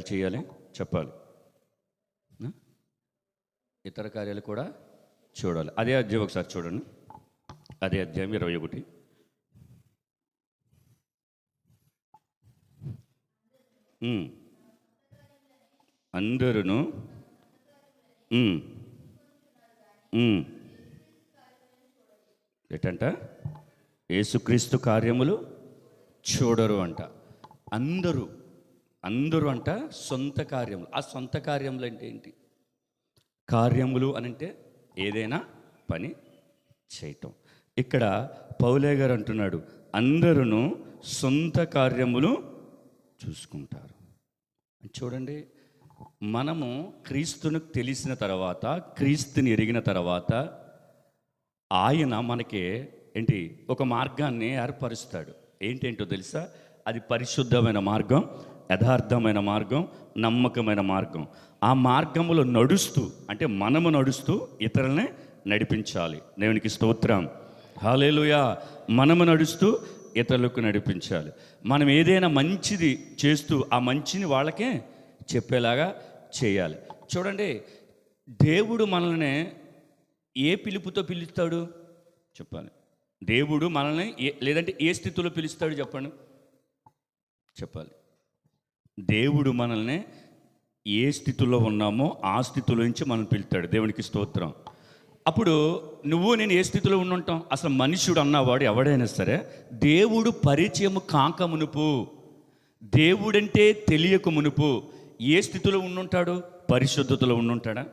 కార్యాలు చేయాలి చెప్పాలి? ఇతర కార్యాలు కూడా చూడాలి. అదే అధ్యాయం ఒకసారి చూడండి. అదే అధ్యాయం ఇరవై ఒకటి. ఉమ్. ఏంటంట? యేసుక్రీస్తు కార్యములు చూడరు అంట. అందరూ అందరూ అంట సొంత కార్యములు. ఆ సొంత కార్యములు అంటే ఏంటి? కార్యములు అని అంటే ఏదైనా పని చేయటం. ఇక్కడ పౌలే గారు అంటున్నాడు అందరూ సొంత కార్యములు చూసుకుంటారు. చూడండి మనము క్రీస్తును తెలిసిన తర్వాత క్రీస్తుని ఎరిగిన తర్వాత ఆయన మనకి ఏంటి ఒక మార్గాన్ని ఏర్పరుస్తాడు. ఏంటేంటో తెలుసా? అది పరిశుద్ధమైన మార్గం యథార్థమైన మార్గం నమ్మకమైన మార్గం. ఆ మార్గంలో నడుస్తూ అంటే మనము నడుస్తూ ఇతరులని నడిపించాలి. దేవునికి స్తోత్రం. హాలేలుయా మనము నడుస్తూ ఇతరులకు నడిపించాలి. మనం ఏదైనా మంచిది చేస్తూ ఆ మంచిని వాళ్ళకే చెప్పేలాగా చేయాలి. చూడండి దేవుడు మనల్ని ఏ పిలుపుతో పిలుస్తాడు? చెప్పాలి దేవుడు మనల్ని ఏ లేదంటే ఏ స్థితిలో పిలుస్తాడు చెప్పండి? చెప్పాలి. దేవుడు మనల్ని ఏ స్థితిలో ఉన్నామో ఆ స్థితిలో నుంచి మనం పిలుస్తాడు దేవునికి స్తోత్రం. అప్పుడు నువ్వు నేను ఏ స్థితిలో ఉండుంటాం? అసలు మనుషుడు అన్నవాడు ఎవడైనా సరే దేవుడు పరిచయము కాక మునుపు దేవుడంటే తెలియక మునుపు ఏ స్థితిలో ఉండుంటాడు? పరిశుద్ధతలో ఉండుంటాడా?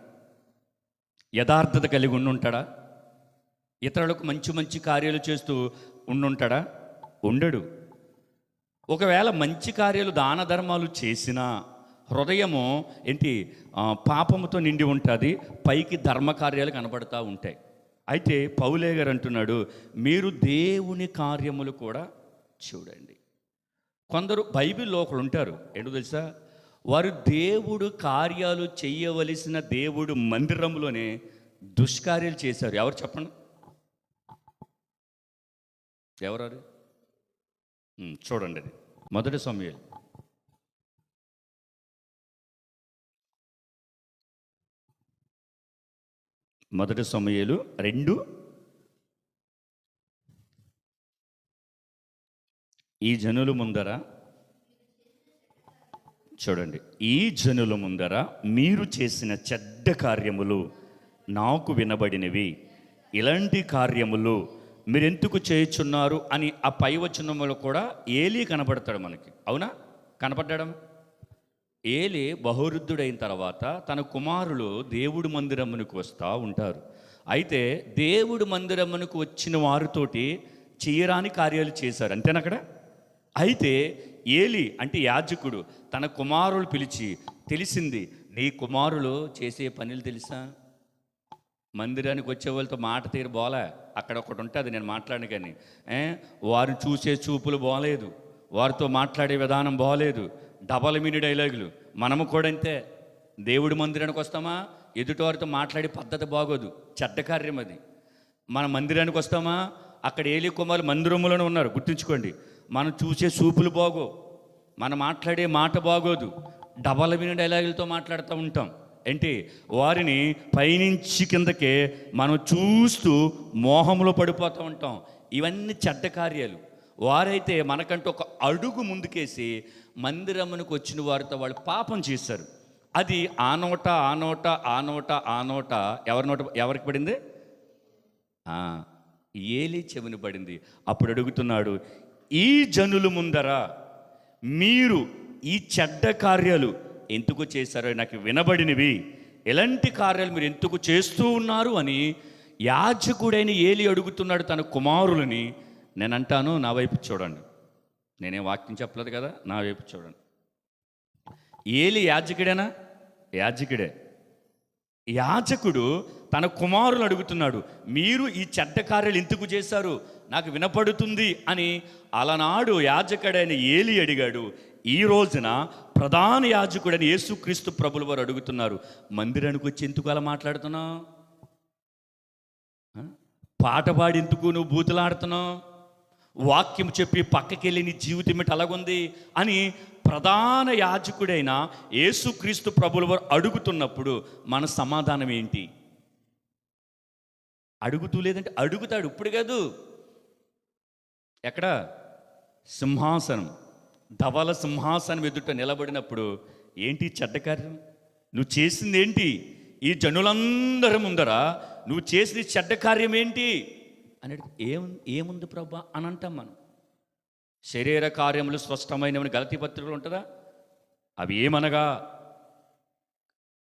యథార్థత కలిగి ఉండుంటాడా? ఇతరులకు మంచి మంచి కార్యాలు చేస్తూ ఉండుంటాడా? ఉండడు. ఒకవేళ మంచి కార్యాలు దాన ధర్మాలు చేసినా హృదయము ఏంటి పాపముతో నిండి ఉంటుంది పైకి ధర్మ కార్యాలు కనబడతా ఉంటాయి. అయితే పౌలే గారు అంటున్నాడు మీరు దేవుని కార్యములు కూడా చూడండి. కొందరు బైబిల్లో ఒకరు ఉంటారు ఏంటో తెలుసా? వారు దేవుడు కార్యాలు చేయవలసిన దేవుడు మందిరంలోనే దుష్కార్యాలు చేశారు. ఎవరు చెప్పండి? ఎవరు చూడండి అది. మొదటి సమయాలు. మొదటి సమయాలు రెండు. ఈ జనులు ముందర చూడండి. ఈ జనుల ముందర మీరు చేసిన చెడ్డ కార్యములు నాకు వినబడినవి. ఇలాంటి కార్యములు మీరెందుకు చేయుచున్నారు అని ఆ పై వచనములో కూడా ఏలి కనబడతాడు మనకి. అవునా? కనపడ్డాడు? ఏలి బహురుద్ధుడైన తర్వాత తన కుమారులు దేవుడు మందిరమునకు వస్తూ ఉంటారు. అయితే దేవుడు మందిరమునకు వచ్చిన వారితోటి చేయరాని కార్యాలు చేశారు. అంతేనా అక్కడ? అయితే ఏలి అంటే యాజకుడు తన కుమారులు పిలిచి తెలిసింది నీ కుమారులు చేసే పనులు తెలుసా? మందిరానికి వచ్చే వాళ్ళతో మాట తీరు బోలే? అక్కడ ఒకటి ఉంటుంది నేను మాట్లాడను కానీ వారు చూసే చూపులు బాగాలేదు వారితో మాట్లాడే విధానం బాగాలేదు డబల్ మినీ డైలాగులు. మనము కూడా అంతే. దేవుడి మందిరానికి వస్తామా? ఎదుటివారితో మాట్లాడే పద్ధతి బాగోదు. చెడ్డ కార్యం అది. మన మందిరానికి వస్తామా? అక్కడ ఏలి కుమారు మందిరములను ఉన్నారు. గుర్తుంచుకోండి. మనం చూసే చూపులు బాగో మనం మాట్లాడే మాట బాగోదు. డబల్ మినీ డైలాగులతో మాట్లాడుతూ ఉంటాం. ఏంటి వారిని పైనుంచి కిందకే మనం చూస్తూ మోహంలో పడిపోతూ ఉంటాం. ఇవన్నీ చెడ్డ కార్యాలు. వారైతే మనకంటూ ఒక అడుగు ముందుకేసి మందిరమునికి వచ్చిన వారితో వాళ్ళు పాపం చేశారు. అది ఆ నోట ఆ నోట ఆ నోట ఆ నోట ఎవరి నోట ఎవరికి పడింది? ఏలి చెవిని పడింది. అప్పుడు అడుగుతున్నాడు ఈ జనులు ముందర మీరు ఈ చెడ్డ కార్యాలు ఎందుకు చేశారో నాకు వినబడినవి. ఎలాంటి కార్యాలు మీరు ఎందుకు చేస్తూ ఉన్నారు అని యాజకుడైన ఏలి అడుగుతున్నాడు తన కుమారులని. నేను అంటాను నా వైపు చూడండి. నేనే వాక్యం చెప్పలేదు కదా నా వైపు చూడండి. ఏలి యాజకుడేనా? యాజకుడే. యాజకుడు తన కుమారులు అడుగుతున్నాడు మీరు ఈ చెడ్డ కార్యాలు ఎందుకు చేశారు? నాకు వినపడుతుంది అని అలనాడు యాజకుడైన ఏలి అడిగాడు. ఈ రోజున ప్రధాన యాజకుడని యేసుక్రీస్తు ప్రభుల వారు అడుగుతున్నారు మందిరానికి వచ్చి ఎందుకు అలా మాట్లాడుతున్నావు? పాట పాడి ఎందుకు నువ్వు బూతులాడుతున్నావు? వాక్యం చెప్పి పక్కకెళ్ళి నీ జీవితం ఏమిటి అలాగుంది? అని ప్రధాన యాజకుడైన యేసుక్రీస్తు ప్రభుల వారు అడుగుతున్నప్పుడు మన సమాధానం ఏంటి? అడుగుతూ లేదంటే అడుగుతాడు ఇప్పుడు కాదు. ఎక్కడ? సింహాసనం. ధవల సింహాసనం ఎదుట నిలబడినప్పుడు ఏంటి చెడ్డ కార్యం? నువ్వు చేసింది ఏంటి? ఈ జనులందరి ముందర నువ్వు చేసిన చెడ్డ కార్యం ఏంటి? అని ఏం ఏముంది ప్రభా? అని అంటాం మనం. శరీర కార్యములు స్పష్టమైనవని గలతీ పత్రికలు ఉంటుందా? అవి ఏమనగా?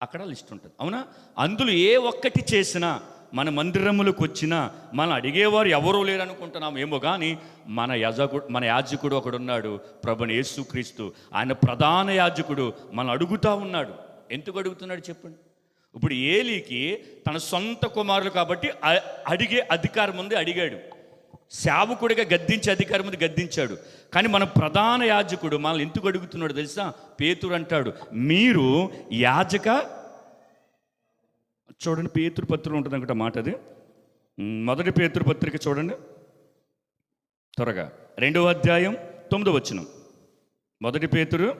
అక్కడ లిస్ట్ ఉంటుంది. అవునా? అందులో ఏ ఒక్కటి చేసినా మన మందిరములకు వచ్చిన మన అడిగేవారు ఎవరూ లేరు అనుకుంటున్నాం ఏమో కానీ మన యాజకుడు మన యాజకుడు ఒకడున్నాడు ప్రభుని యేసుక్రీస్తు. ఆయన ప్రధాన యాజకుడు మనం అడుగుతా ఉన్నాడు. ఎందుకు అడుగుతున్నాడు చెప్పండి? ఇప్పుడు ఏలీకి తన సొంత కుమారులు కాబట్టి అడిగే అధికారం ఉంది అడిగాడు. సేవకుడిగా గద్దించే అధికారం ఉంది గద్దించాడు. కానీ మన ప్రధాన యాజకుడు మనల్ని ఎందుకు అడుగుతున్నాడు తెలుసా? పేతురు అంటాడు మీరు యాజక చూడండి పేతురు ఉంటుంది అనుకుంటా మాట అది. మొదటి పేతురు పత్రిక చూడండి. త్వరగా. రెండవ అధ్యాయం తొమ్మిదో వచనం. మొదటి పేతురు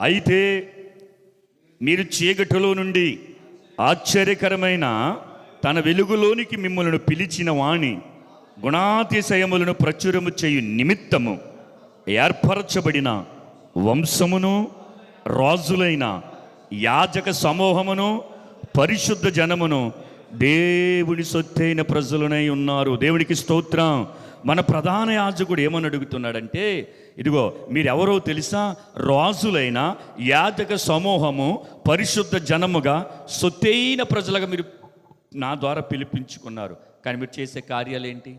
అయితే మీరు చీకటిలో నుండి ఆశ్చర్యకరమైన తన వెలుగులోనికి మిమ్మల్ని పిలిచిన వాణి గుణాతిశయములను ప్రచురము చేయు నిమిత్తము ఏర్పరచబడిన వంశమును రాజులైన యాజక సమూహమును పరిశుద్ధ జనమును దేవుని సొత్తైన ప్రజలనై ఉన్నారు. దేవునికి స్తోత్రం. మన ప్రధాన యాజకుడు ఏమని అడుగుతున్నాడంటే ఇదిగో మీరెవరో తెలుసా? రాజులైన యాజక సమూహము పరిశుద్ధ జనముగా సొత్తైన ప్రజలుగా మీరు నా ద్వారా పిలిపించుకున్నారు. కానీ మీరు చేసే కార్యాలేంటి?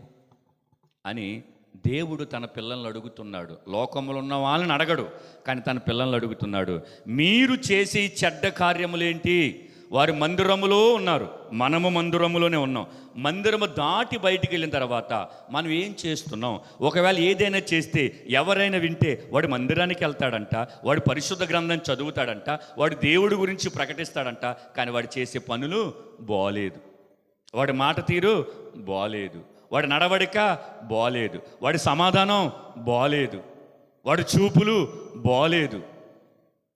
అని దేవుడు తన పిల్లల్ని అడుగుతున్నాడు. లోకంలో ఉన్న వాళ్ళని అడగడు కానీ తన పిల్లల్ని అడుగుతున్నాడు. మీరు చేసే చెడ్డ కార్యములేంటి? వారి మందిరములో ఉన్నారు. మనము మందిరములోనే ఉన్నాం. మందిరము దాటి బయటికి వెళ్ళిన తర్వాత మనం ఏం చేస్తున్నాం? ఒకవేళ ఏదైనా చేస్తే ఎవరైనా వింటే వాడు మందిరానికి వెళ్తాడంట వాడు పరిశుద్ధ గ్రంథం చదువుతాడంట వాడు దేవుడి గురించి ప్రకటిస్తాడంట కానీ వాడు చేసే పనులు బాలేదు. వాడి మాట తీరు బాలేదు. వాడి నడవడిక బాలేదు. వాడి సమాధానం బాలేదు. వాడి చూపులు బాలేదు.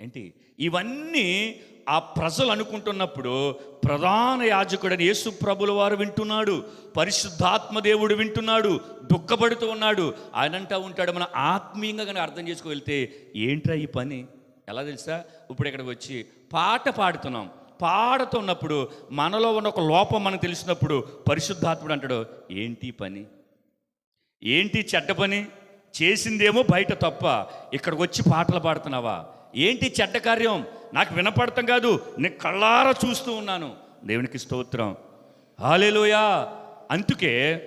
ఏంటి? ఇవన్నీ ఆ ప్రజలు అనుకుంటున్నప్పుడు ప్రధాన యాజకుడని యేసు ప్రభుల వారు వింటున్నాడు పరిశుద్ధాత్మ దేవుడు వింటున్నాడు దుఃఖపడుతూ ఉన్నాడు. ఆయన అంటూ ఉంటాడు. మనం ఆత్మీయంగా కానీ అర్థం చేసుకోగలిగితే ఏంట్రా ఈ పని? ఎలా తెలుసా? ఇప్పుడు ఇక్కడికి వచ్చి పాట పాడుతున్నాం. పాడుతున్నప్పుడు మనలో ఉన్న ఒక లోపం మనకు తెలిసినప్పుడు పరిశుద్ధాత్ముడు అంటాడు ఏంటి ఈ పని? ఏంటి చెడ్డ పని? చేసిందేమో బయట తప్ప. ఇక్కడికి వచ్చి పాటలు పాడుతున్నావా? ఏంటి చెడ్డ కార్యం? నాకు వినపడటం కాదు నేను కళ్ళారా చూస్తూ ఉన్నాను. దేవునికి స్తోత్రం. హాలేలోయా అందుకే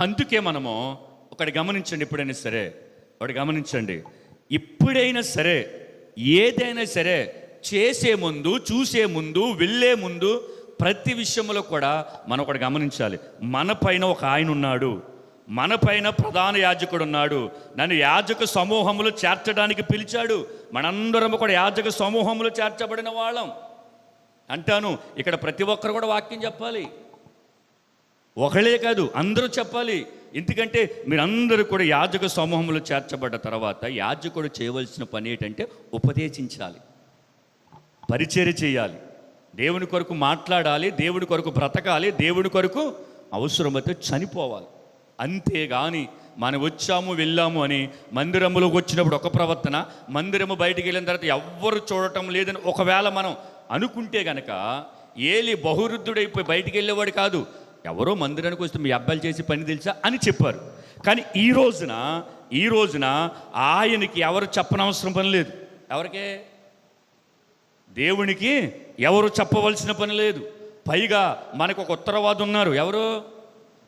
అందుకే మనము ఒకటి గమనించండి ఎప్పుడైనా సరే. ఒకటి గమనించండి. ఇప్పుడైనా సరే ఏదైనా సరే చేసే ముందు చూసే ముందు వెళ్ళే ముందు ప్రతి విషయంలో కూడా మనం ఒకటి గమనించాలి. మన పైన ఒక ఆయన ఉన్నాడు. మన పైన ప్రధాన యాజకుడు ఉన్నాడు నన్ను యాజక సమూహములు చేర్చడానికి పిలిచాడు. మనందరం కూడా యాజక సమూహంలో చేర్చబడిన వాళ్ళం. అంటాను ఇక్కడ ప్రతి ఒక్కరు కూడా వాక్యం చెప్పాలి. ఒకళ్ళే కాదు అందరూ చెప్పాలి. ఎందుకంటే మీరందరూ కూడా యాజక సమూహంలో చేర్చబడ్డ తర్వాత యాజకుడు చేయవలసిన పని ఏంటంటే ఉపదేశించాలి. పరిచర్య చేయాలి. దేవుని కొరకు మాట్లాడాలి దేవుని కొరకు బ్రతకాలి దేవుని కొరకు అవసరమైతే చనిపోవాలి. అంతేగాని మనం వచ్చాము వెళ్ళాము అని మందిరంలోకి వచ్చినప్పుడు ఒక ప్రవర్తన మందిరము బయటికి వెళ్ళిన తర్వాత ఎవ్వరు చూడటం లేదని ఒకవేళ మనం అనుకుంటే గనక ఏలి బహురుద్ధుడైపోయి బయటికి వెళ్ళేవాడు కాదు. ఎవరో మందిరానికి వస్తే మీ అబ్బాయిలు చేసి పని తెలుసా అని చెప్పారు. కానీ ఈ రోజున ఈ రోజున ఆయనకి ఎవరు చెప్పనవసరం పని లేదు. ఎవరికే? దేవునికి ఎవరు చెప్పవలసిన పని లేదు. పైగా మనకు ఒక ఉత్తరవాదు ఉన్నారు ఎవరు?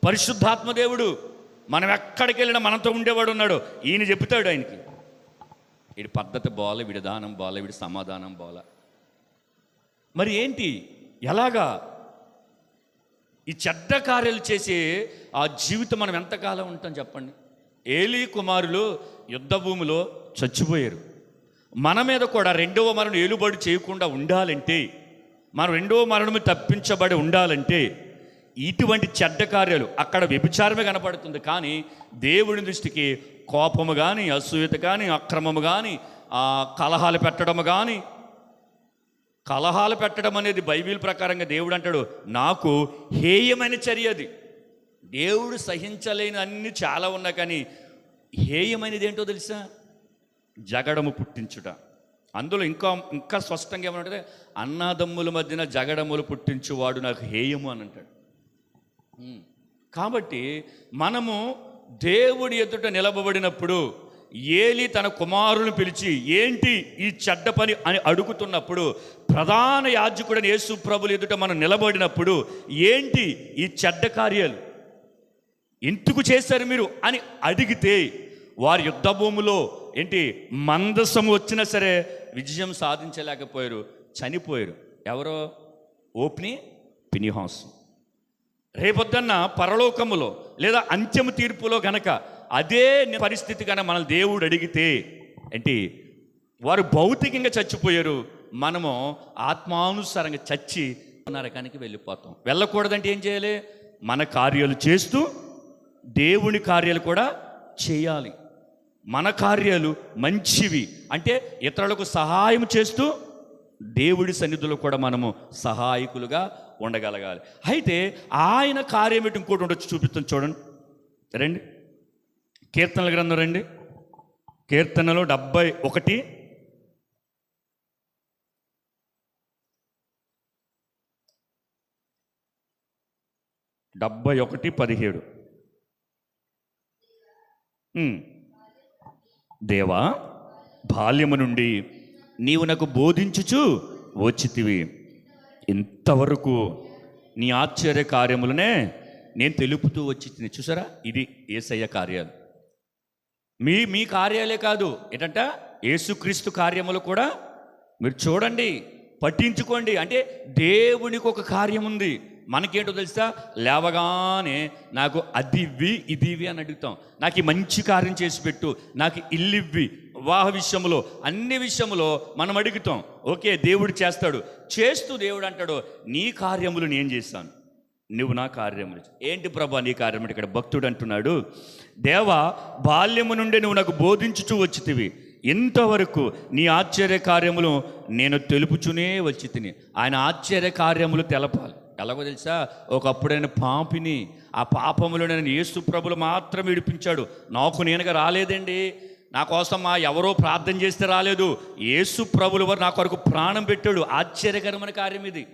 పరిశుద్ధాత్మ దేవుడు మనం ఎక్కడికి వెళ్ళినా మనతో ఉండేవాడు ఉన్నాడు. ఈయన చెప్తాడు ఆయనకి. వీడి పద్ధతి బాల వీడి దానం బాల వీడి సమాధానం బాల. మరి ఏంటి? ఎలాగా? ఈ చెడ్డ కార్యాలు చేసే ఆ జీవితం మనం ఎంతకాలం ఉంటాం చెప్పండి? ఏలీ కుమారులు యుద్ధ భూమిలో చచ్చిపోయారు. మన మీద కూడా రెండవ మరణం ఏలుబడి చేయకుండా ఉండాలంటే మనం రెండవ మరణం తప్పించబడి ఉండాలంటే ఇటువంటి చెడ్డ కార్యాలు అక్కడ వ్యభిచారమే కనపడుతుంది. కానీ దేవుని దృష్టికి కోపము కానీ అసూయత కానీ అక్రమము కానీ కలహాలు పెట్టడము కానీ కలహాలు పెట్టడం అనేది బైబిల్ ప్రకారంగా దేవుడు అంటాడు నాకు హేయమైన చర్య అది. దేవుడు సహించలేని అన్ని చాలా ఉన్నాయి కానీ హేయమైనది ఏంటో తెలుసా? జగడము పుట్టించుట. అందులో ఇంకా ఇంకా స్పష్టంగా ఏమంటే అన్నాదమ్ముల మధ్యన జగడములు పుట్టించువాడు నాకు హేయము అని అంటాడు. కాబట్టి మనము దేవుడి ఎదుట నిలబడినప్పుడు ఏలి తన కుమారులను పిలిచి ఏంటి ఈ చెడ్డ పని? అని అడుగుతున్నప్పుడు ప్రధాన యాజకుడని యేసు ప్రభులు ఎదుట మనం నిలబడినప్పుడు ఏంటి ఈ చెడ్డ కార్యాలు? ఎందుకు చేశారు మీరు? అని అడిగితే వారి యుద్ధ భూమిలో ఏంటి మందసము వచ్చినా సరే విజయం సాధించలేకపోయారు చనిపోయారు. ఎవరో? ఓప్ని పినిహాసం రేపొద్దన్న పరలోకములో లేదా అంత్యము తీర్పులో గనక అదే పరిస్థితి కనుక మన దేవుడు అడిగితే ఏంటి? వారు భౌతికంగా చచ్చిపోయారు. మనము ఆత్మానుసారంగా చచ్చి నరకానికి వెళ్ళిపోతాం. వెళ్ళకూడదంటే ఏం చేయాలి? మన కార్యాలు చేస్తూ దేవుని కార్యాలు కూడా చేయాలి. మన కార్యాలు మంచివి. అంటే ఇతరులకు సహాయం చేస్తూ దేవుడి సన్నిధిలో కూడా మనము సహాయకులుగా ఉండగలగాలి. అయితే ఆయన కార్యం ఏంటి ఇంకోటి ఉండొచ్చు చూపిస్తాను చూడండి. రండి. కీర్తనల గ్రంథం రండి. కీర్తనలో డెబ్బై ఒకటి. డెబ్బై ఒకటి పదిహేడు. దేవా బాల్యము నుండి నీవు నాకు బోధించుచు వచ్చితివి. ఇంతవరకు నీ ఆశ్చర్య కార్యములనే నేను తెలుపుతూ వచ్చి చూసారా? ఇది ఏసయ్య కార్యాలు. మీ మీ కార్యాలే కాదు. ఏంటంట? యేసుక్రీస్తు కార్యములు కూడా మీరు చూడండి పట్టించుకోండి అంటే దేవునికి ఒక కార్యం ఉంది. మనకేంటో తెలుసా? లేవగానే నాకు అది ఇవ్వి ఇది ఇవ్వి అని అడుగుతాం. నాకు ఈ మంచి కార్యం చేసి పెట్టు. నాకు ఇల్లు ఇవ్వి. వివాహ విషయంలో అన్ని విషయంలో మనం అడుగుతాం ఓకే దేవుడు చేస్తాడు. చేస్తూ దేవుడు అంటాడు నీ కార్యములు నేను చేస్తాను. నువ్వు నా కార్యములు ఏంటి ప్రభా నీ కార్యములు? ఇక్కడ భక్తుడు అంటున్నాడు దేవా బాల్యము నుండి నువ్వు నాకు బోధించుచూ వచ్చితివి. ఇంతవరకు నీ ఆశ్చర్య కార్యములు నేను తెలుపుచునే వచ్చి తిని ఆయన ఆశ్చర్య కార్యములు తెలపాలి. ఎలాగో తెలుసా? ఒకప్పుడు ఆయన పాపిని ఆ పాపములో నేను యేసు ప్రభులు మాత్రం విడిపించాడు. నాకు నేనుగా రాలేదండి. నా కోసం మా ఎవరో ప్రార్థన చేస్తే రాలేదు. యేసు ప్రభులు వారు నా కొరకు ప్రాణం పెట్టాడు. ఆశ్చర్యకరమైన కార్యం ఇది.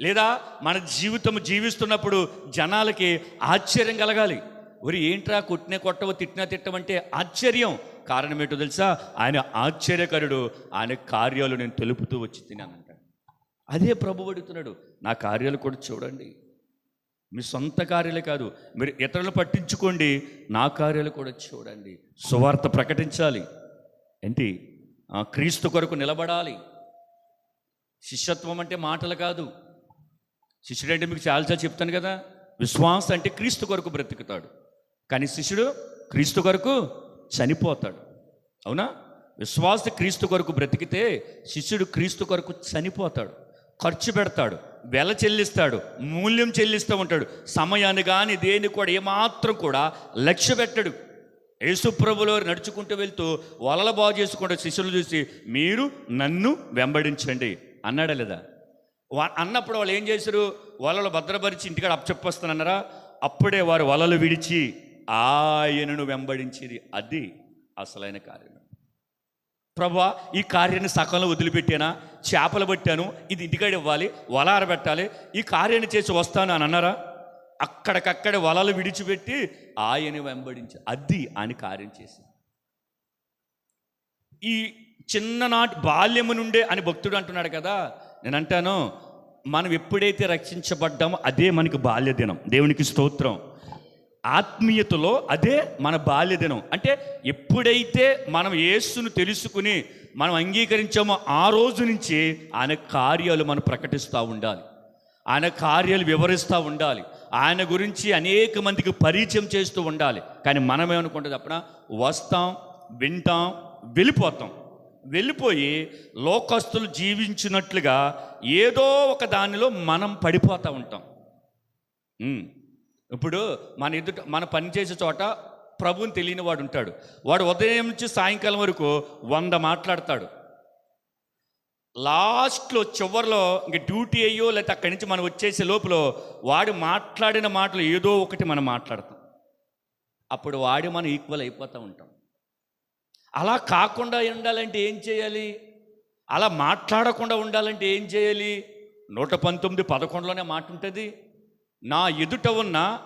లేదా మన జీవితం జీవిస్తున్నప్పుడు జనాలకి ఆశ్చర్యం కలగాలి. ఒరి ఏంట్రా కొట్టిన కొట్టవ తిట్టినా తిట్టమంటే ఆశ్చర్యం. కారణం ఏంటో తెలుసా? ఆయన ఆశ్చర్యకరుడు. ఆయన కార్యాలు నేను తెలుపుతూ వచ్చి తిన్నానంట. అదే ప్రభు అడుగుతున్నాడు. నా కార్యాలు కూడా చూడండి. మీ సొంత కార్యాలే కాదు మీరు ఇతరులు పట్టించుకోండి నా కార్యాలు కూడా చూడండి. సువార్త ప్రకటించాలి. ఏంటి? ఆ, క్రీస్తు కొరకు నిలబడాలి. శిష్యత్వం అంటే మాటలు కాదు. శిష్యుడు అంటే మీకు చాలాసార్లు చెప్తాను కదా విశ్వాస అంటే క్రీస్తు కొరకు బ్రతుకుతాడు. కానీ శిష్యుడు క్రీస్తు కొరకు చనిపోతాడు. అవునా? విశ్వాస క్రీస్తు కొరకు బ్రతికితే శిష్యుడు క్రీస్తు కొరకు చనిపోతాడు. ఖర్చు పెడతాడు వెల చెల్లిస్తాడు మూల్యం చెల్లిస్తూ ఉంటాడు. సమయాన్ని కానీ దేని కూడా ఏమాత్రం కూడా లక్ష్య పెట్టడు. యేసుప్రభులో నడుచుకుంటూ వెళ్తూ వలల బాగు చేసుకుంటూ శిష్యులు చూసి మీరు నన్ను వెంబడించండి. అన్నాడా లేదా? వా- అన్నప్పుడు వాళ్ళు ఏం చేశారు? వలలు భద్రపరిచి ఇంటికాడ అప్పచెప్పొస్తానన్నారా? అప్పుడే వారు వలలు విడిచి ఆయనను వెంబడించేది. అది అసలైన కార్యం. ప్రభా ఈ కార్యాన్ని సకంలో వదిలిపెట్టానా? చేపలు పట్టాను ఇది ఇంటికాడ ఇవ్వాలి వల ఆరబెట్టాలి ఈ కార్యాన్ని చేసి వస్తాను అని అన్నారా? అక్కడికక్కడ వలలు విడిచిపెట్టి ఆయన వెంబడించి అది ఆయన కార్యం చేసి ఈ చిన్ననాటి బాల్యము నుండే అని భక్తుడు అంటున్నాడు కదా నేను అంటాను మనం ఎప్పుడైతే రక్షించబడ్డామో అదే మనకి బాల్య దినం దేవునికి స్తోత్రం. ఆత్మీయతలో అదే మన బాల్యదినం. అంటే ఎప్పుడైతే మనం యేసును తెలుసుకుని మనం అంగీకరించామో ఆ రోజు నుంచి ఆయన కార్యాలు మనం ప్రకటిస్తూ ఉండాలి. ఆయన కార్యాలు వివరిస్తూ ఉండాలి. ఆయన గురించి అనేక మందికి పరిచయం చేస్తూ ఉండాలి. కానీ మనం ఏమనుకుంటే తప్పన వస్తాం వింటాం వెళ్ళిపోతాం. వెళ్ళిపోయి లోకస్తులు జీవించినట్లుగా ఏదో ఒక దానిలో మనం పడిపోతూ ఉంటాం. ఇప్పుడు మన ఎదుట మన పని చేసే చోట ప్రభుని తెలియని వాడు ఉంటాడు. వాడు ఉదయం నుంచి సాయంకాలం వరకు వంద మాట్లాడతాడు. లాస్ట్లో చివరిలో ఇంక డ్యూటీ అయ్యో లేకపోతే అక్కడి నుంచి మనం వచ్చేసే లోపల వాడు మాట్లాడిన మాటలు ఏదో ఒకటి మనం మాట్లాడతాం. అప్పుడు వాడి మనం ఈక్వల్ అయిపోతూ ఉంటాం. అలా కాకుండా ఉండాలంటే ఏం చేయాలి? అలా మాట్లాడకుండా ఉండాలంటే ఏం చేయాలి? నూట పంతొమ్మిది పదకొండులోనే మాట ఉంటుంది. నా ఎదుట ఉన్న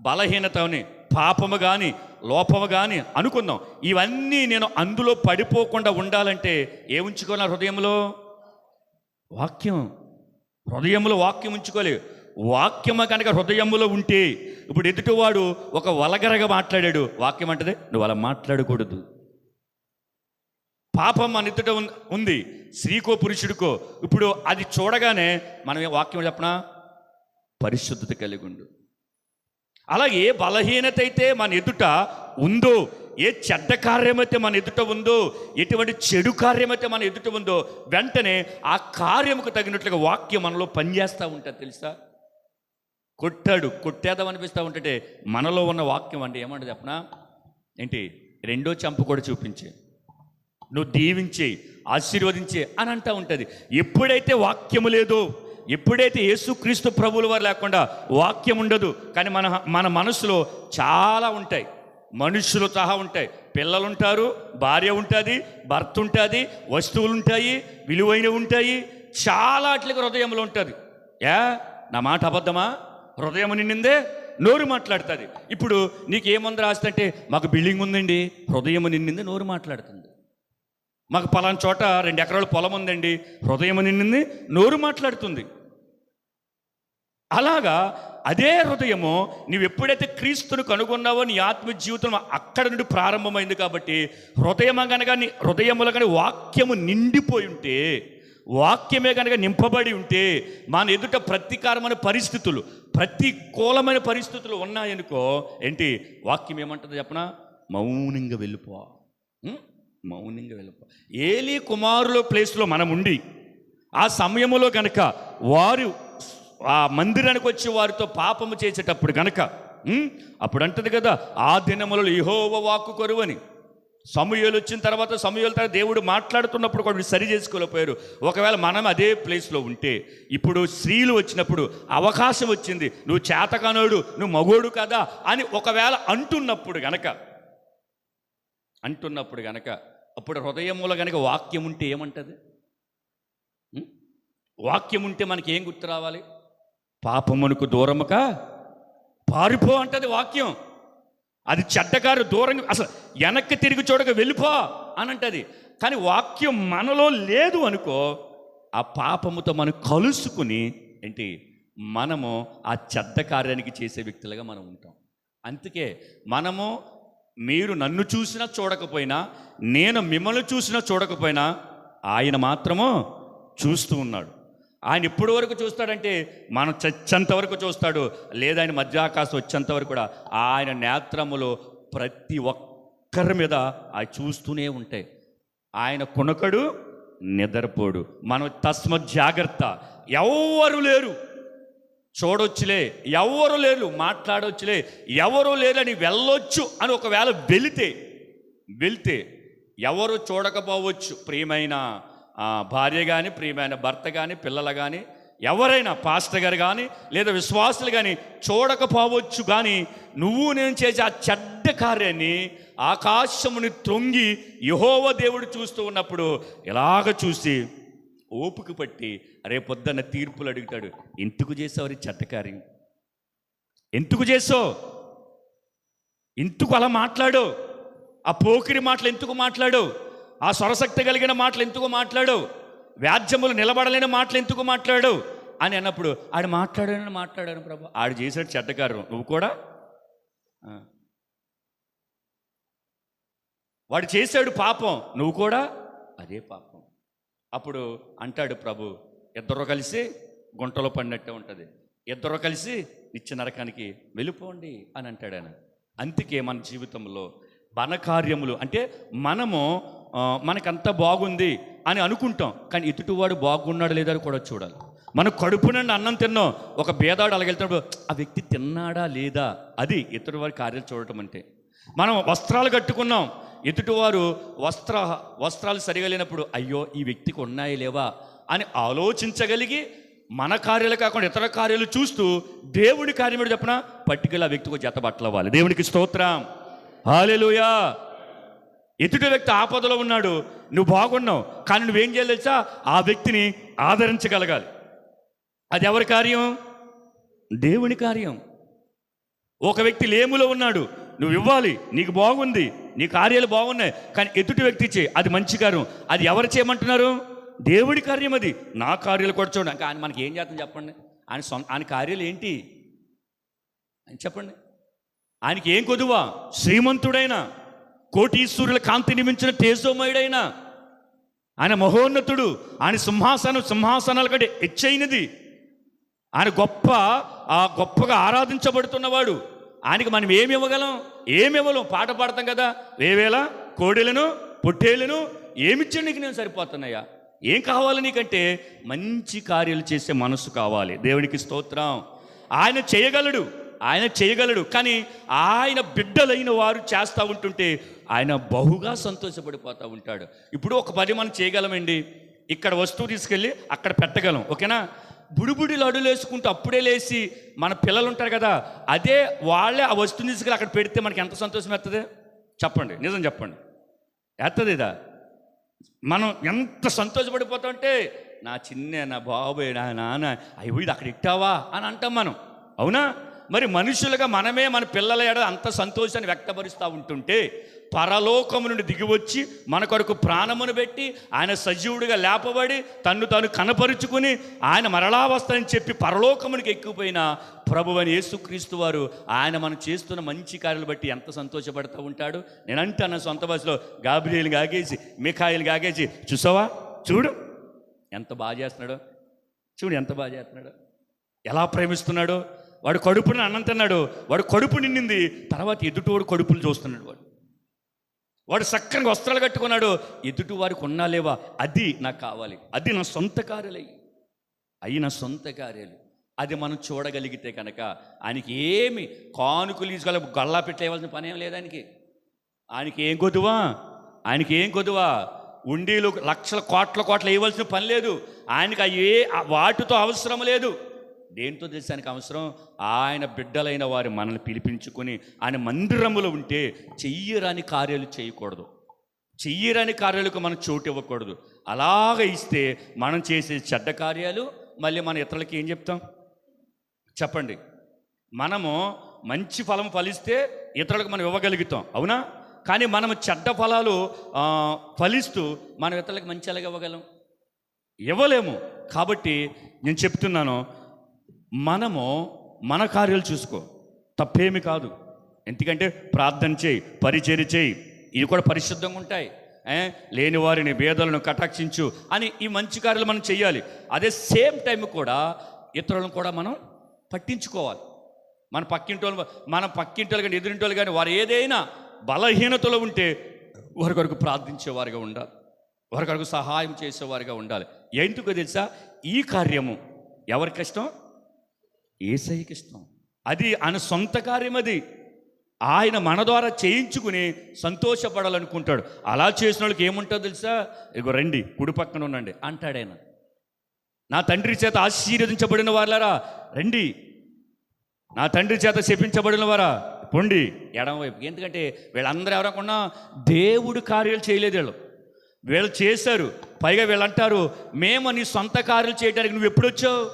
బలహీనతని పాపము కానీ లోపము కానీ అనుకుందాం. ఇవన్నీ నేను అందులో పడిపోకుండా ఉండాలంటే ఏ ఉంచుకోవాలి హృదయంలో? వాక్యం. హృదయంలో వాక్యం ఉంచుకోలే వాక్యము కనుక హృదయంలో ఉంటే ఇప్పుడు ఎదుటివాడు ఒక వలగరగా మాట్లాడాడు. వాక్యం అంటది నువ్వు అలా మాట్లాడకూడదు. పాపం మన ఎదుట ఉంది. స్త్రీకో పురుషుడికో ఇప్పుడు అది చూడగానే మనం వాక్యం చెప్పనా? పరిశుద్ధత కలిగి ఉండు అలాగే బలహీనత అయితే మన ఎదుట ఉందో ఏ చెడ్డ కార్యమైతే మన ఎదుట ఉందో ఎటువంటి చెడు కార్యమైతే మన ఎదుట ఉందో వెంటనే ఆ కార్యముకు తగినట్లుగా వాక్యం మనలో పనిచేస్తూ ఉంటుంది తెలుసా? కొట్టాడు కొట్టేద్దాం అనిపిస్తూ ఉంటే మనలో ఉన్న వాక్యం అంటే ఏమంటే చెప్పనా? ఏంటి? రెండో చంప కూడా చూపించే. నువ్వు దీవించే ఆశీర్వదించే అని అంటూ ఉంటుంది. ఎప్పుడైతే వాక్యము లేదో ఎప్పుడైతే యేసుక్రీస్తు ప్రభువుల వారు లేకుండా వాక్యం ఉండదు కానీ మన మన మనసులో చాలా ఉంటాయి. మనుషులు సహా ఉంటాయి. పిల్లలు ఉంటారు భార్య ఉంటుంది భర్త ఉంటుంది వస్తువులు ఉంటాయి విలువైనవి ఉంటాయి. చాలా అట్లకి హృదయంలో ఉంటుంది. ఏ నా మాట అబద్ధమా? హృదయం నిండిందే నోరు మాట్లాడుతుంది. ఇప్పుడు నీకు ఏముంది రాస్తుంటే మాకు బిల్డింగ్ ఉందండి హృదయం నిండింది నోరు మాట్లాడుతుంది. మాకు పలానా చోట రెండు ఎకరాల పొలం ఉందండి హృదయం నిండింది నోరు మాట్లాడుతుంది. అలాగా అదే హృదయము నువ్వు ఎప్పుడైతే క్రీస్తును కనుగొన్నావో నీ ఆత్మ జీవితం అక్కడ నుండి ప్రారంభమైంది కాబట్టి హృదయము కనుక నీ హృదయములో కానీ వాక్యము నిండిపోయి ఉంటే వాక్యమే కనుక నింపబడి ఉంటే మన ఎదుట ప్రతీకారమైన పరిస్థితులు ప్రతికూలమైన పరిస్థితులు ఉన్నాయనుకో ఏంటి? వాక్యం ఏమంటుంది చెప్పనా? మౌనంగా వెళ్ళిపో. మౌనంగా వెళ్ళిపో. ఏలి కుమారుల ప్లేస్లో మనం ఉండి ఆ సమయంలో కనుక వారు ఆ మందిరానికి వచ్చి వారితో పాపము చేసేటప్పుడు గనక అప్పుడు అంటది కదా ఆ దినములలో ఇహోవ వాక్కు కొరువని. సమూహలు వచ్చిన తర్వాత సమూహల తర్వాత దేవుడు మాట్లాడుతున్నప్పుడు కూడా సరి చేసుకోలేకపోయారు. ఒకవేళ మనం అదే ప్లేస్లో ఉంటే ఇప్పుడు స్త్రీలు వచ్చినప్పుడు అవకాశం వచ్చింది నువ్వు చేతకనోడు నువ్వు మగోడు కదా అని ఒకవేళ అంటున్నప్పుడు గనక అంటున్నప్పుడు గనక అప్పుడు హృదయములో గనక వాక్యం ఉంటే ఏమంటది? వాక్యం ఉంటే మనకి ఏం గుర్తు రావాలి? పాపమునకు దూరముక పారిపో అంటది వాక్యం. అది చెడ్డగారు దూరంగా అసలు వెనక్కి తిరిగి చూడక వెళ్ళిపో అని అంటది. కానీ వాక్యం మనలో లేదు అనుకో ఆ పాపముతో మనం కలుసుకుని ఏంటి మనము ఆ చెడ్డ కార్యానికి చేసే వ్యక్తులుగా మనం ఉంటాం. అందుకే మనము మీరు నన్ను చూసినా చూడకపోయినా నేను మిమ్మల్ని చూసినా చూడకపోయినా ఆయన మాత్రము చూస్తూ ఉన్నాడు. ఆయన ఇప్పటి వరకు చూస్తాడంటే మనం చచ్చేంత వరకు చూస్తాడు లేదా ఆయన మధ్యాకాశం వచ్చేంత వరకు కూడా. ఆయన నేత్రములో ప్రతి ఒక్కరి మీద ఆ చూస్తూనే ఉంటాయి. ఆయన కొనకడు నిద్రపోడు. మనం తస్మ జాగ్రత్త. ఎవ్వరు లేరు. చూడొచ్చులే. ఎవరు లేరు. మాట్లాడొచ్చులే. ఎవరు లేరని వెళ్ళొచ్చు అని ఒకవేళ వెళితే వెళ్తే ఎవరు చూడకపోవచ్చు ప్రియమైన భార్య కానీ ప్రియమైన భర్త కానీ పిల్లలు కానీ ఎవరైనా పాస్టర్ గారు కానీ లేదా విశ్వాసులు కానీ చూడకపోవచ్చు కానీ నువ్వు నేను చేసే ఆ చెడ్డ కార్యాన్ని ఆకాశముని తొంగి యహోవ దేవుడు చూస్తూ ఉన్నప్పుడు ఎలాగ చూసి ఓపిక పట్టి రేపొద్దున్న తీర్పులు అడుగుతాడు ఎందుకు చేసావు ఈ చెడ్డ కార్యం? ఎందుకు చేసావు? ఎందుకు అలా మాట్లాడు? ఆ పోకిరి మాటలు ఎందుకు మాట్లాడు? ఆ స్వరశక్తి కలిగిన మాటలు ఎందుకు మాట్లాడు వ్యాజ్యములు నిలబడలేని మాటలు ఎందుకు మాట్లాడు అని అన్నప్పుడు ఆడు మాట్లాడాను మాట్లాడాను ప్రభు. ఆడు చేసాడు చెడ్డకారం నువ్వు కూడా? వాడు చేశాడు పాపం. నువ్వు కూడా? అదే పాపం. అప్పుడు అంటాడు ప్రభు ఇద్దరు కలిసి గుంటలో పడినట్టే ఉంటుంది. ఇద్దరు కలిసి నిత్య నరకానికి వెళ్ళిపోండి అని అంటాడు ఆయన. అందుకే మన జీవితంలో మన కార్యములు అంటే మనము మనకంతా బాగుంది అని అనుకుంటాం. కానీ ఎదుటివాడు బాగున్నాడు లేదా అని కూడా చూడాలి. మన కడుపు నుండి అన్నం తిన్నాం ఒక భేదాడు అలాగెళ్తున్నప్పుడు ఆ వ్యక్తి తిన్నాడా లేదా? అది ఎదుటివారి కార్యాలు చూడటం అంటే. మనం వస్త్రాలు కట్టుకున్నాం ఎదుటివారు వస్త్ర వస్త్రాలు సరిగా లేనప్పుడు అయ్యో ఈ వ్యక్తికి ఉన్నాయి లేవా అని ఆలోచించగలిగి మన కార్యాలు కాకుండా ఇతర కార్యాలు చూస్తూ దేవుడి కార్యం చెప్పిన? పట్టుకెళ్ళి ఆ వ్యక్తికి జత బట్టలు అవ్వాలి. దేవుడికి స్తోత్రం. హాలేలుయా. ఎదుటి వ్యక్తి ఆపదలో ఉన్నాడు నువ్వు బాగున్నావు కానీ నువ్వేం చేయాలి తెలుసా? ఆ వ్యక్తిని ఆదరించగలగాలి. అది ఎవరి కార్యం? దేవుని కార్యం. ఒక వ్యక్తి లేములో ఉన్నాడు నువ్వు ఇవ్వాలి నీకు బాగుంది నీ కార్యాలు బాగున్నాయి కానీ ఎదుటి వ్యక్తి ఇచ్చే అది మంచి కార్యం. అది ఎవరు చేయమంటున్నారు? దేవుడి కార్యం అది. నా కార్యాలు కూడా చూడండి. ఆయన మనకి ఏం చేస్తాం చెప్పండి. ఆయన సొంత ఆయన కార్యాలు ఏంటి? అని చెప్పండి. ఆయనకి ఏం కొదువా? శ్రీమంతుడైనా కోటీశ్వరుల కాంతిని మించిన తేజోమయుడైన ఆయన మహోన్నతుడు ఆయన సింహాసనం సింహాసనాల కంటే హెచ్చైనది. ఆయన గొప్ప ఆ గొప్పగా ఆరాధించబడుతున్నవాడు. ఆయనకి మనం ఏమి ఇవ్వగలం? ఏమి ఇవ్వలేం? పాట పాడతాం కదా. వేవేళ కోడెలను పొట్టేలను ఏమిచ్చాడు నీకు నేను సరిపోతున్నాయా? ఏం కావాలి నీకంటే మంచి కార్యాలు చేసే మనసు కావాలి. దేవునికి స్తోత్రం. ఆయన చేయగలడు. ఆయన చేయగలడు. కానీ ఆయన బిడ్డలైన వారు చేస్తూ ఉంటుంటే ఆయన బహుగా సంతోషపడిపోతూ ఉంటాడు. ఇప్పుడు ఒక పని మనం చేయగలమండి. ఇక్కడ వస్తువు తీసుకెళ్ళి అక్కడ పెట్టగలం ఓకేనా? బుడిబుడి లడ్డులు వేసుకుంటూ అప్పుడే లేచి మన పిల్లలు ఉంటారు కదా అదే వాళ్ళే ఆ వస్తువుని తీసుకెళ్ళి అక్కడ పెడితే మనకి ఎంత సంతోషం వేస్తుంది చెప్పండి నిజం చెప్పండి. ఎత్తది ఇదా? మనం ఎంత సంతోషపడిపోతామంటే నా చిన్న నా బాబోయ్ నా నాన్న అయ్యో ఇది అక్కడ ఇట్టావా? అని అంటాం మనం. అవునా? మరి మనుషులుగా మనమే మన పిల్లల ఎడ అంత సంతోషాన్ని వ్యక్తపరుస్తూ ఉంటుంటే పరలోకము నుండి దిగివచ్చి మన కొరకు ప్రాణమును పెట్టి ఆయన సజీవుడిగా లేపబడి తన్ను తాను కనపరుచుకుని ఆయన మరలా వస్తానని చెప్పి పరలోకమునికి ఎక్కిపోయిన ప్రభు అని యేసుక్రీస్తు వారు ఆయన మనం చేస్తున్న మంచి కార్యాలు బట్టి ఎంత సంతోషపడుతూ ఉంటాడు? నేను అన్న సొంత భాషలో గాబ్రియలు గాగేసి మిఖాయిలు గాగేసి చూసావా? చూడు. ఎంత బాగా చేస్తున్నాడు. చూడు ఎంత బాగా చేస్తున్నాడు. ఎలా ప్రేమిస్తున్నాడో. వాడు కడుపుని అన్నం తిన్నాడు వాడు కడుపు నిండింది తర్వాత ఎదుటివాడు కడుపులు చూస్తున్నాడు వాడు. వాడు చక్కని వస్త్రాలు కట్టుకున్నాడు ఎదుటి వారికి ఉన్నా లేవా అది నాకు కావాలి. అది నా సొంత కార్యాలయ్యి అవి నా సొంత కార్యాలు. అది మనం చూడగలిగితే కనుక ఆయనకి ఏమి కానుకలు తీసుకెళ్ళి గల్లా పెట్టేయవలసిన పని ఏం లేదు ఆయనకి. ఆయనకి ఏం కొదువా ఆయనకి ఏం కొదువా ఉండీలు లక్షల కోట్ల కోట్లు వేయవలసిన పని లేదు. ఆయనకి అవి వాటితో అవసరం లేదు. దేంతో దేశానికి అవసరం? ఆయన బిడ్డలైన వారి మనల్ని పిలిపించుకొని ఆయన మందిరములో ఉంటే చెయ్యరాని కార్యాలు చేయకూడదు. చెయ్యరాని కార్యాలకు మనం చోటు ఇవ్వకూడదు. అలాగ ఇస్తే మనం చేసే చెడ్డ కార్యాలు మళ్ళీ మన ఇతరులకి ఏం చెప్తాం? చెప్పండి. మనము మంచి ఫలం ఫలిస్తే ఇతరులకు మనం ఇవ్వగలుగుతాం. అవునా? కానీ మనం చెడ్డ ఫలాలు ఫలిస్తూ మనం ఇతరులకు మంచి ఎలాగ ఇవ్వగలం? ఇవ్వలేము. కాబట్టి నేను చెప్తున్నాను మనము మన కార్యాలు చూసుకో. తప్పేమి కాదు. ఎందుకంటే ప్రార్థన చేయి పరిచర్య చేయి. ఇవి కూడా పరిశుద్ధంగా ఉంటాయి. లేని వారిని భేదాలను కటాక్షించు అని ఈ మంచి కార్యాలు మనం చేయాలి అదే సేమ్ టైం కూడా ఇతరులను కూడా మనం పట్టించుకోవాలి. మన పక్కింటి వాళ్ళు మన పక్కింటి వాళ్ళు కానీ ఎదురింటి వాళ్ళు కానీ వారు ఏదైనా బలహీనతలో ఉంటే వారి కొరకు ప్రార్థించేవారుగా ఉండాలి. వారి కొరకు సహాయం చేసేవారిగా ఉండాలి. ఎందుకు తెలుసా? ఈ కార్యము ఎవరికి కష్టం? ఏసైకి ఇష్టం. అది ఆయన సొంత కార్యం అది. ఆయన మన ద్వారా చేయించుకుని సంతోషపడాలనుకుంటాడు. అలా చేసిన వాళ్ళకి ఏముంటుందో తెలుసా? ఇగో రండి కుడి పక్కన ఉండండి అంటాడాయన నా తండ్రి చేత ఆశీర్వదించబడిన వాళ్ళారా రండి. నా తండ్రి చేత శపించబడిన వారా పొండి. ఎడమవైపు ఎందుకంటే వీళ్ళందరూ ఎవరనుకున్నా దేవుడు కార్యాలు చేయలేదు వీళ్ళు. వీళ్ళు చేశారు పైగా వీళ్ళు అంటారు మేము నీ సొంత కార్యాలు చేయడానికి నువ్వు ఎప్పుడు వచ్చావు?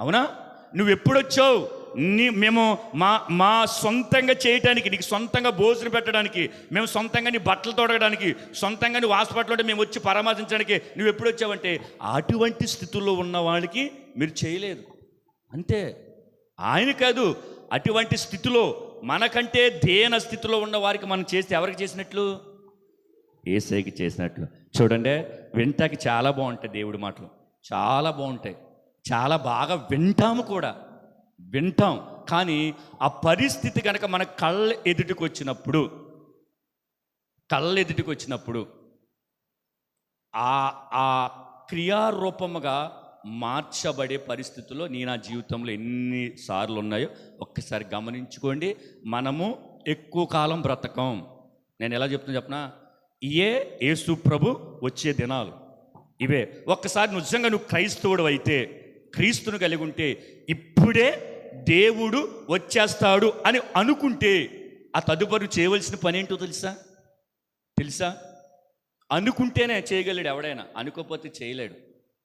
అవునా? నువ్వు ఎప్పుడొచ్చావు నీ మేము మా మా సొంతంగా చేయటానికి నీకు సొంతంగా భోజనం పెట్టడానికి మేము సొంతంగా నీ బట్టలు తొడగడానికి సొంతంగా నువ్వు హాస్పిటల్ ఉంటే మేము వచ్చి పరామర్శించడానికి నువ్వు ఎప్పుడు వచ్చావంటే అటువంటి స్థితిలో ఉన్న వాళ్ళకి మీరు చేయలేదు. అంతే. ఆయన కాదు అటువంటి స్థితిలో మనకంటే దేన స్థితిలో ఉన్న వారికి మనం చేస్తే ఎవరికి చేసినట్లు? ఏసైకి చేసినట్లు. చూడండి వింటాకి చాలా బాగుంటాయి దేవుడి మాటలు. చాలా బాగుంటాయి. చాలా బాగా వింటాము కూడా. వింటాం. కానీ ఆ పరిస్థితి కనుక మన కళ్ళ ఎదుటికి వచ్చినప్పుడు కళ్ళ ఎదుటికి వచ్చినప్పుడు ఆ ఆ క్రియారూపముగా మార్చబడే పరిస్థితుల్లో నీ నా జీవితంలో ఎన్నిసార్లు ఉన్నాయో ఒక్కసారి గమనించుకోండి. మనము ఎక్కువ కాలం బ్రతకం. నేను ఎలా చెప్తున్నా చెప్పనా? ఇయే యేసు ప్రభు వచ్చే దినాలు. ఇవే. ఒక్కసారి నిజంగా నువ్వు క్రైస్తవుడు అయితే క్రీస్తును కలిగి ఉంటే ఇప్పుడే దేవుడు వచ్చేస్తాడు అని అనుకుంటే ఆ తదుపరి చేయవలసిన పని ఏంటో తెలుసా? తెలుసా? అనుకుంటేనే చేయగలడు ఎవడైనా అనుకోకపోతే చేయలేడు.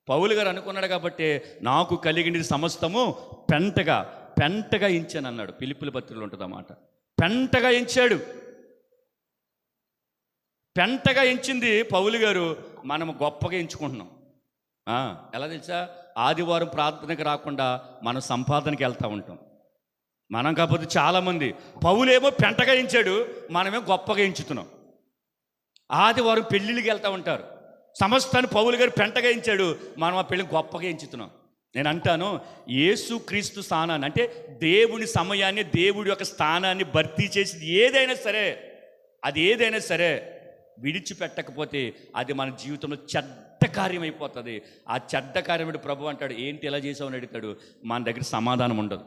పౌలు గారు అనుకున్నాడు కాబట్టి నాకు కలిగినది సమస్తము పెంటగా పెంటగా ఇంచాను అన్నాడు. పిలుపుల పత్రికలు ఉంటుంది అన్నమాట పెంటగా ఎంచాడు పెంటగా ఎంచింది పౌలు గారు మనం గొప్పగా ఎంచుకుంటున్నాం ఎలా తెలుసా? ఆదివారం ప్రార్థనకి రాకుండా మనం సంపాదనకి వెళ్తూ ఉంటాం. మనం కాకపోతే చాలామంది పౌలేమో పెంటగా ఎంచాడు మనమే గొప్పగా ఎంచుతున్నాం. ఆదివారం పెళ్ళిళ్ళకి వెళ్తూ ఉంటారు. సమస్తాన్ని పౌలు గారు పెంటగా ఎంచాడు మనం ఆ పెళ్ళి గొప్పగా ఎంచుతున్నాం. నేను అంటాను యేసు క్రీస్తు స్థానాన్ని అంటే దేవుని సమయాన్ని దేవుడి యొక్క స్థానాన్ని భర్తీ చేసింది ఏదైనా సరే అది ఏదైనా సరే విడిచిపెట్టకపోతే అది మన జీవితంలో చెడ్డ కార్యం అయిపోతుంది ఆ చెడ్డ కార్యం ప్రభు అంటాడు ఏంటి ఎలా చేసావు? అడుగుతాడు. మన దగ్గర సమాధానం ఉండదు.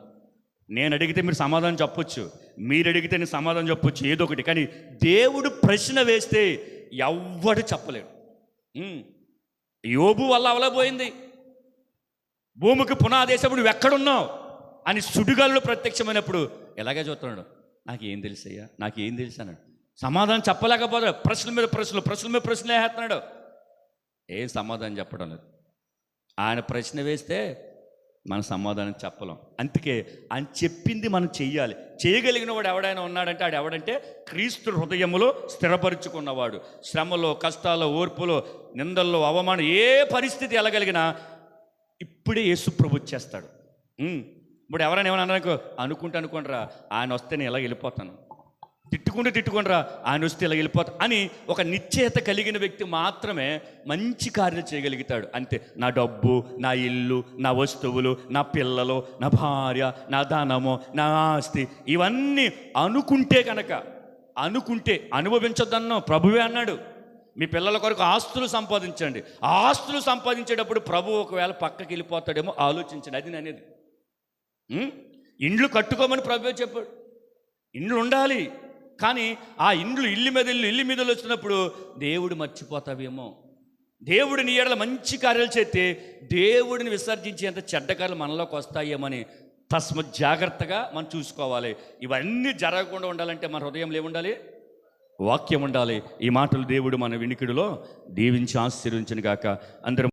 నేను అడిగితే మీరు సమాధానం చెప్పొచ్చు. మీరు అడిగితే నేను సమాధానం చెప్పొచ్చు. ఏదో ఒకటి. కానీ దేవుడు ప్రశ్న వేస్తే ఎవ్వడు చెప్పలేడు. యోబు వల్ల అవలబోయింది భూమికి పునాదేశం నువ్వు ఎక్కడున్నావు? అని సుడిగాల్లో ప్రత్యక్షమైనప్పుడు ఎలాగే చూస్తున్నాడు? నాకు ఏం తెలుసయ్యా? నాకు ఏం తెలుసు? అన్నాడు. సమాధానం చెప్పలేకపోతాడు ప్రశ్నల మీద ప్రశ్నలు ప్రశ్నల మీద ప్రశ్నలు వేస్తున్నాడు ఏం సమాధానం చెప్పడం లేదు. ఆయన ప్రశ్న వేస్తే మన సమాధానం చెప్పలేం. అందుకే ఆయన చెప్పింది మనం చెయ్యాలి. చేయగలిగిన వాడు ఎవడైనా ఉన్నాడంటే ఆడు ఎవడంటే క్రీస్తు హృదయములో స్థిరపరుచుకున్నవాడు. శ్రమలో కష్టాల్లో ఓర్పులో నిందల్లో అవమానం ఏ పరిస్థితి ఎలగలిగినా ఇప్పుడే యేసు ప్రభు వచ్చేస్తాడు. ఇప్పుడు ఎవరైనా ఏమైనా అన్నారనుకో అనుకుంటే అనుకోండిరా ఆయన వస్తే నేను ఇలా వెళ్ళిపోతాను. తిట్టుకుంటే తిట్టుకుంటారా ఆయన వస్తే ఇలా వెళ్ళిపోతా అని ఒక నిశ్చయత కలిగిన వ్యక్తి మాత్రమే మంచి కార్యం చేయగలుగుతాడు. అంతే నా డబ్బు నా ఇల్లు నా వస్తువులు నా పిల్లలు నా భార్య నా ధనము నా ఆస్తి ఇవన్నీ అనుకుంటే కనుక అనుకుంటే అనుభవించొద్దన్నాం ప్రభువే అన్నాడు. మీ పిల్లల కొరకు ఆస్తులు సంపాదించండి. ఆస్తులు సంపాదించేటప్పుడు ప్రభు ఒకవేళ పక్కకి వెళ్ళిపోతాడేమో ఆలోచించండి. అది నేను అనేది ఇండ్లు కట్టుకోమని ప్రభు చెప్పాడు. ఇండ్లు ఉండాలి. కానీ ఆ ఇండ్లు ఇల్లు మీద ఇల్లు ఇల్లు మీద వచ్చినప్పుడు దేవుడు మర్చిపోతావేమో. దేవుడు నీ మంచి కార్యాలు చేస్తే దేవుడిని విసర్జించేంత చెడ్డ కార్యాలు మనలోకి వస్తాయేమని తస్మ జాగ్రత్తగా మనం చూసుకోవాలి. ఇవన్నీ జరగకుండా ఉండాలంటే మన హృదయంలో ఏముండాలి? వాక్యం ఉండాలి. ఈ మాటలు దేవుడు మన వినికిడిలో దీవించి ఆశీర్వించను గాక. అందరం